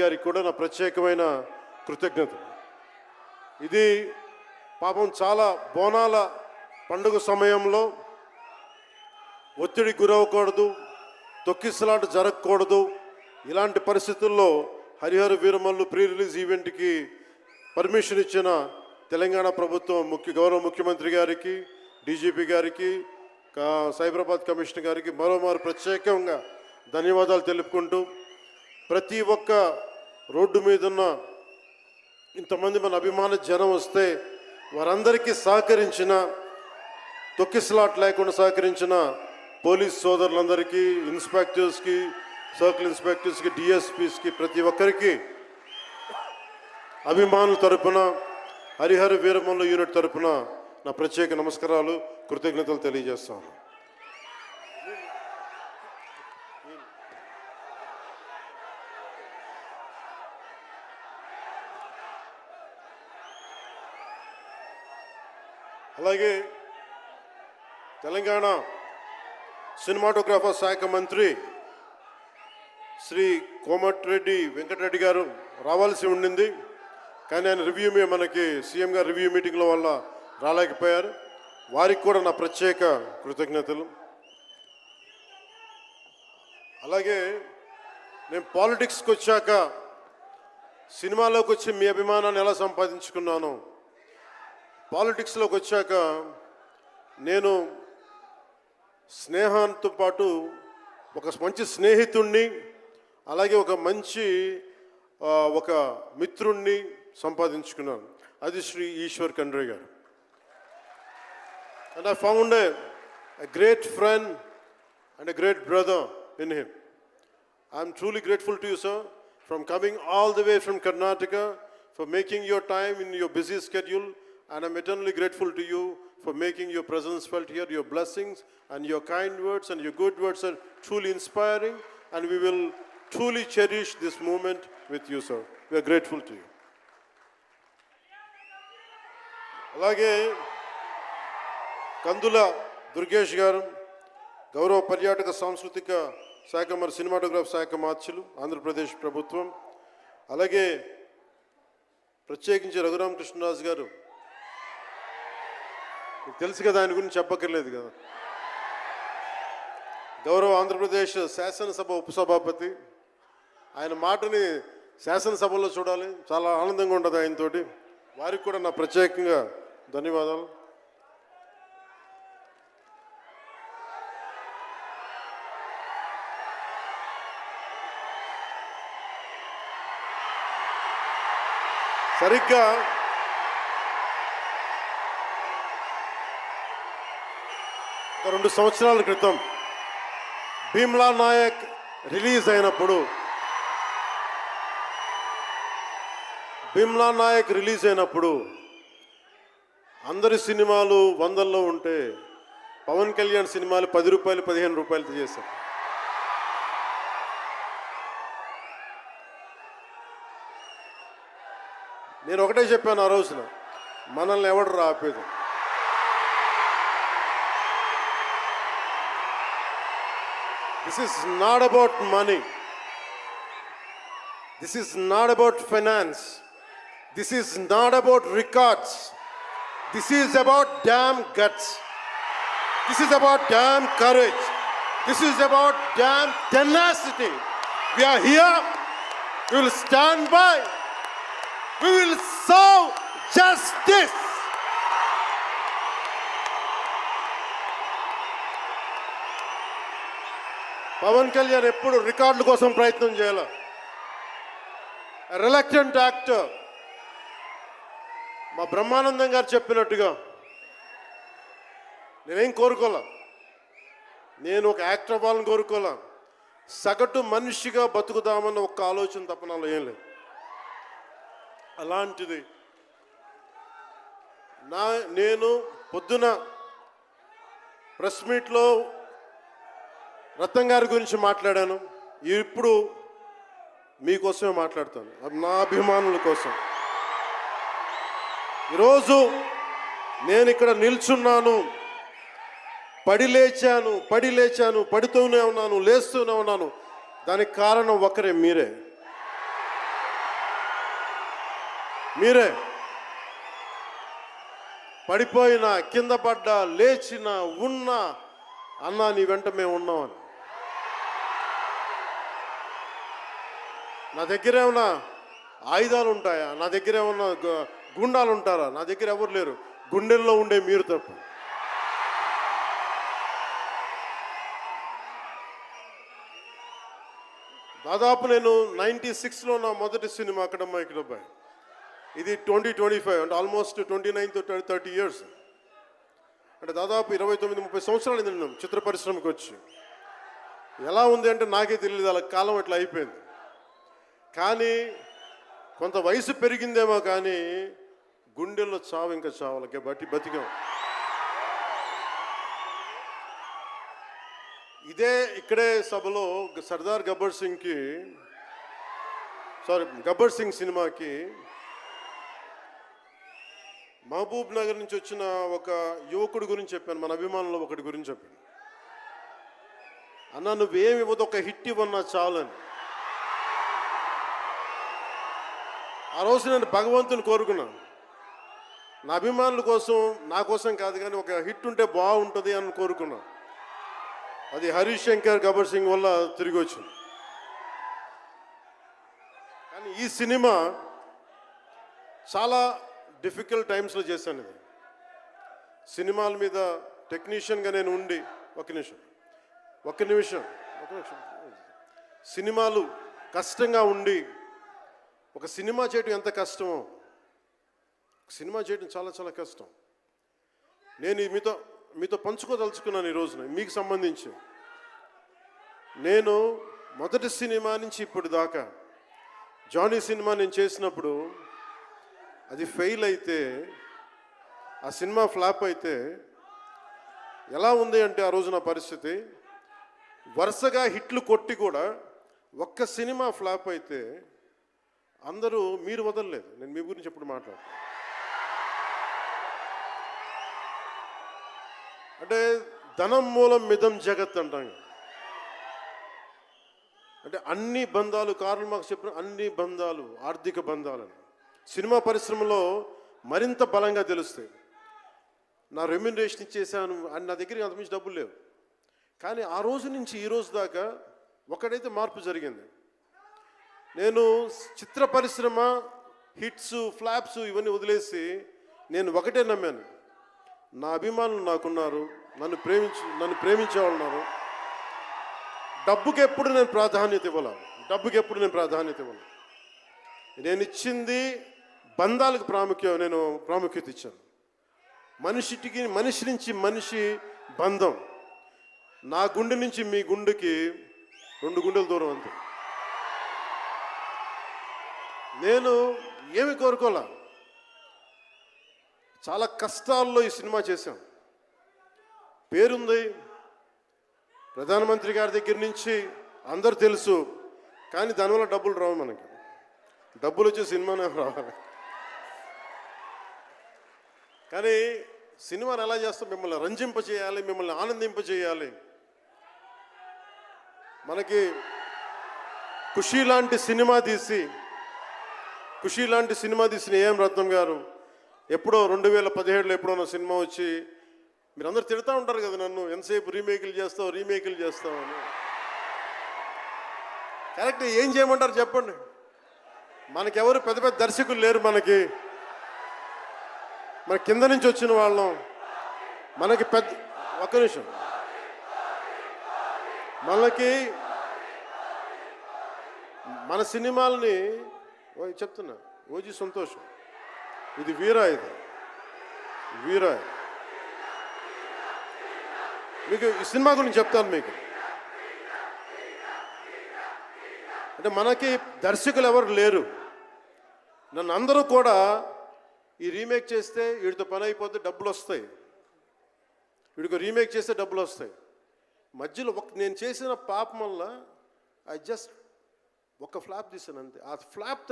గారికి కూడా నా ప్రత్యేకమైన కృతజ్ఞత. ఇది పాపం చాలా బోనాల పండుగ సమయంలో ఒత్తిడి గురవకూడదు తొక్కిసలాట జరగకూడదు. ఇలాంటి పరిస్థితుల్లో హరిహర వీరమల్లు ప్రీ రిలీజ్ ఈవెంట్కి పర్మిషన్ ఇచ్చిన తెలంగాణ ప్రభుత్వం ముఖ్య గౌరవ ముఖ్యమంత్రి గారికి డీజీపీ గారికి సైబరాబాద్ కమిషనర్ గారికి మరోమారు ప్రత్యేకంగా ధన్యవాదాలు తెలుపుకుంటూ ప్రతి ఒక్క రోడ్డు మీద ఉన్న ఇంతమంది మన అభిమాన జనం వస్తే వారందరికీ సహకరించిన తొక్కిసలాట్ లేకుండా సహకరించిన పోలీస్ సోదరులందరికీ ఇన్స్పెక్టర్స్కి సర్కిల్ ఇన్స్పెక్టర్స్కి డిఎస్పీస్కి ప్రతి ఒక్కరికి అభిమానుల తరపున హరిహర వీరమల్ల యూనిట్ తరపున నా ప్రత్యేక నమస్కారాలు కృతజ్ఞతలు తెలియజేస్తాను. అలాగే తెలంగాణ సినిమాటోగ్రాఫర్ శాఖ మంత్రి శ్రీ కోమటిరెడ్డి వెంకటరెడ్డి గారు రావాల్సి ఉండింది. కానీ ఆయన రివ్యూ మీ మనకి సీఎం గారు రివ్యూ మీటింగ్ల వల్ల రాలేకపోయారు. వారికి కూడా నా ప్రత్యేక కృతజ్ఞతలు. అలాగే నేను పాలిటిక్స్కి వచ్చాక సినిమాలోకి వచ్చి మీ అభిమానాన్ని ఎలా సంపాదించుకున్నాను పాలిటిక్స్లోకి వచ్చాక నేను స్నేహంతో పాటు ఒక మంచి స్నేహితుణ్ణి అలాగే ఒక మంచి ఒక మిత్రుణ్ణి సంపాదించుకున్నాను. అది Shri Eshwar Khandre garu. And I found a great friend and a great brother in him I'm truly grateful to you sir from coming all the way from Karnataka for making your time in your busy schedule and I'm eternally grateful to you for making your presence felt here. Your blessings and your kind words and your good words are truly inspiring, and we will truly cherish this moment with you, sir. We are grateful to you. అలాగే కందుల దుర్గేష్ గారు గౌరవ పర్యాటక సాంస్కృతిక శాఖ మరి cinematograph శాఖ మార్చులు ఆంధ్రప్రదేశ్ ప్రభుత్వం అలాగే ప్రత్యేకించి రఘురామకృష్ణరాజు గారు మీకు తెలుసు కదా ఆయన గురించి చెప్పక్కర్లేదు కదా. గౌరవ ఆంధ్రప్రదేశ్ శాసనసభ ఉపసభాపతి ఆయన మాటని శాసనసభలో చూడాలి. చాలా ఆనందంగా ఉంటుంది ఆయనతోటి. వారికి కూడా నా ప్రత్యేకంగా ధన్యవాదాలు. సరిగ్గా ఒక రెండు సంవత్సరాల క్రితం భీమ్లా నాయక్ రిలీజ్ అయినప్పుడు భీమ్లా నాయక్ రిలీజ్ అయినప్పుడు అందరి సినిమాలు వందల్లో ఉంటే పవన్ కళ్యాణ్ సినిమాలు పది రూపాయలు పదిహేను రూపాయలతో చేశారు. నేను ఒకటే చెప్పాను ఆ రోజున మనల్ని ఎవడు రాపేది This is not about money. This is not about finance. This is not about records. This is about damn guts. This is about damn courage. This is about damn tenacity. We are here. We will stand by. We will serve justice. Pawan Kalyan ఎప్పుడు రికార్డుల కోసం ప్రయత్నం చేయాల? Reluctant actor మా బ్రహ్మానందం గారు చెప్పినట్టుగా నేనేం కోరుకోలే? నేను ఒక యాక్టర్ అవ్వాలని కోరుకోలే. సగటు మనిషిగా బతుకుదామన్న ఒక ఆలోచన తప్ప నాలో ఏం లేదు. అలాంటిది నా నేను పొద్దున ప్రెస్ మీట్లో రత్నం గారి గురించి మాట్లాడాను. ఇప్పుడు మీకోసమే మాట్లాడతాను. నా అభిమానుల కోసం. ఈరోజు నేను ఇక్కడ నిల్చున్నాను. పడి లేచాను పడి లేచాను పడుతూనే ఉన్నాను లేస్తూనే ఉన్నాను. దానికి కారణం ఒకరే మీరే. మీరే. పడిపోయినా కింద పడ్డా లేచిన ఉన్నా అన్నా నీ వెంట మేము ఉన్నామని. నా దగ్గర ఏమన్నా ఆయుధాలు ఉంటాయా? నా దగ్గర ఏమన్నా గుండాలు ఉంటారా? నా దగ్గర ఎవరు లేరు. గుండెల్లో ఉండే మీరు తప్ప. దాదాపు నేను నైంటీ సిక్స్లో నా మొదటి సినిమా అక్కడ ఇక్కడ అబ్బాయి. ఇది ట్వంటీ ట్వంటీ ఫైవ్ అంటే almost twenty nine thirty years. అంటే దాదాపు ఇరవై తొమ్మిది ముప్పై సంవత్సరాలు నేను చిత్ర పరిశ్రమకి వచ్చి. ఎలా ఉంది అంటే నాకే తెలియదు అలా కాలం అట్లా అయిపోయింది. కానీ కొంత వయసు పెరిగిందేమో కానీ గుండెల్లో చావు ఇంకా చావులకే బట్టి బతికాం. ఇదే ఇక్కడే సభలో సర్దార్ గబ్బర్ సింగ్కి సారీ గబ్బర్ సింగ్ సినిమాకి మహబూబ్ నగర్ నుంచి వచ్చిన ఒక యువకుడి గురించి చెప్పాను మన అభిమానులు ఒకటి గురించి చెప్పాను. అన్న నువ్వేమి ఇవ్వదు ఒక హిట్ ఇవ్వన్నా చాలని. ఆ రోజు నేను భగవంతుని కోరుకున్నాను. నా అభిమానుల కోసం నా కోసం కాదు కానీ ఒక హిట్ ఉంటే బాగుంటుంది అని కోరుకున్నాను. అది హరీష్ శంకర్ గబ్బర్ సింగ్ వల్ల తిరిగి వచ్చింది. కానీ ఈ సినిమా చాలా డిఫికల్ట్ టైమ్స్లో చేశాను ఇది సినిమాల మీద టెక్నీషియన్గా నేను ఉండి ఒక నిమిషం ఒక నిమిషం ఒక నిమిషం. సినిమాలు కష్టంగా ఉండి ఒక సినిమా చేయడం ఎంత కష్టమో? సినిమా చేయడం చాలా చాలా కష్టం. నేను మీతో మీతో పంచుకోదలుచుకున్నాను ఈ రోజున మీకు సంబంధించి. నేను మొదటి సినిమా నుంచి ఇప్పుడు దాకా జానీ సినిమా నేను చేసినప్పుడు అది ఫెయిల్ అయితే ఆ సినిమా ఫ్లాప్ అయితే ఎలా ఉంది అంటే ఆ రోజు నా పరిస్థితి వరుసగా హిట్లు కొట్టి కూడా ఒక్క సినిమా ఫ్లాప్ అయితే అందరూ మీరు వదలలేదు. నేను మీ గురించి ఎప్పుడు మాట్లాడు అంటే ధనం మూలం మిదం జగత్ అంటాం అంటే అన్ని బంధాలు కారణం మాకు చెప్పిన అన్ని బంధాలు ఆర్థిక బంధాలని. సినిమా పరిశ్రమలో మరింత బలంగా తెలుస్తాయి. నా రెమ్యునరేషన్ ఇచ్చేసాను అని నా దగ్గర అంతమించి డబ్బులు లేవు. కానీ ఆ రోజు నుంచి ఈ రోజు దాకా ఒకడైతే మార్పు జరిగింది. నేను చిత్ర పరిశ్రమ హిట్స్ ఫ్లాప్స్ ఇవన్నీ వదిలేసి నేను ఒకటే నమ్మాను. నా అభిమానులు నాకున్నారు నన్ను ప్రేమించు నన్ను ప్రేమించే వాళ్ళు ఉన్నారు. డబ్బుకి ఎప్పుడు నేను ప్రాధాన్యత ఇవ్వాల? డబ్బుకి ఎప్పుడు నేను ప్రాధాన్యత ఇవ్వను నేను ఇచ్చింది బంధాలకు ప్రాముఖ్యం నేను ప్రాముఖ్యత ఇచ్చాను. మనిషికి మనిషి నుంచి మనిషి బంధం. నా గుండె నుంచి మీ గుండెకి రెండు గుండెల దూరం అంతే. నేను ఏమి కోరుకోలే? చాలా కష్టాల్లో ఈ సినిమా చేశాం. పేరుంది ప్రధానమంత్రి గారి దగ్గర నుంచి అందరు తెలుసు కానీ దానివల్ల డబ్బులు రావు మనకి. డబ్బులు వచ్చే సినిమానే రావాలి. కానీ సినిమాని ఎలా చేస్తాం? మిమ్మల్ని రంజింప చేయాలి మిమ్మల్ని ఆనందింప చేయాలి మనకి ఖుషి లాంటి సినిమా తీసి ఖుషి లాంటి సినిమా తీసిన ఏం రత్నం గారు ఎప్పుడో రెండు వేల పదిహేడులో ఎప్పుడో నా సినిమా వచ్చి మీరు అందరు తిడతా ఉంటారు కదా నన్ను ఎంతసేపు రీమేకులు చేస్తావు రీమేకులు చేస్తావు అని. కరెక్ట్ ఏం చేయమంటారు చెప్పండి. మనకెవరు పెద్ద పెద్ద దర్శకులు లేరు మనకి. మన కింద నుంచి వచ్చిన వాళ్ళం. మనకి పెద్ద ఒక్క నిమిషం. మనకి మన సినిమాలని ఓ, చెప్తున్నా. ఓజీ సంతోషం. ఇది వీరా ఇది. వీరా మీకు ఈ సినిమా గురించి చెప్తాను మీకు. అంటే మనకి దర్శకులు ఎవరు లేరు. నన్ను అందరూ కూడా ఈ రీమేక్ చేస్తే వీడితో పని అయిపోతే డబ్బులు వస్తాయి. వీడికి రీమేక్ చేస్తే డబ్బులు వస్తాయి. మధ్యలో ఒక నేను చేసిన పాపం వల్ల ఐ జస్ట్ ఒక ఫ్లాప్ తీసాను అంతే. ఆ ఫ్లాప్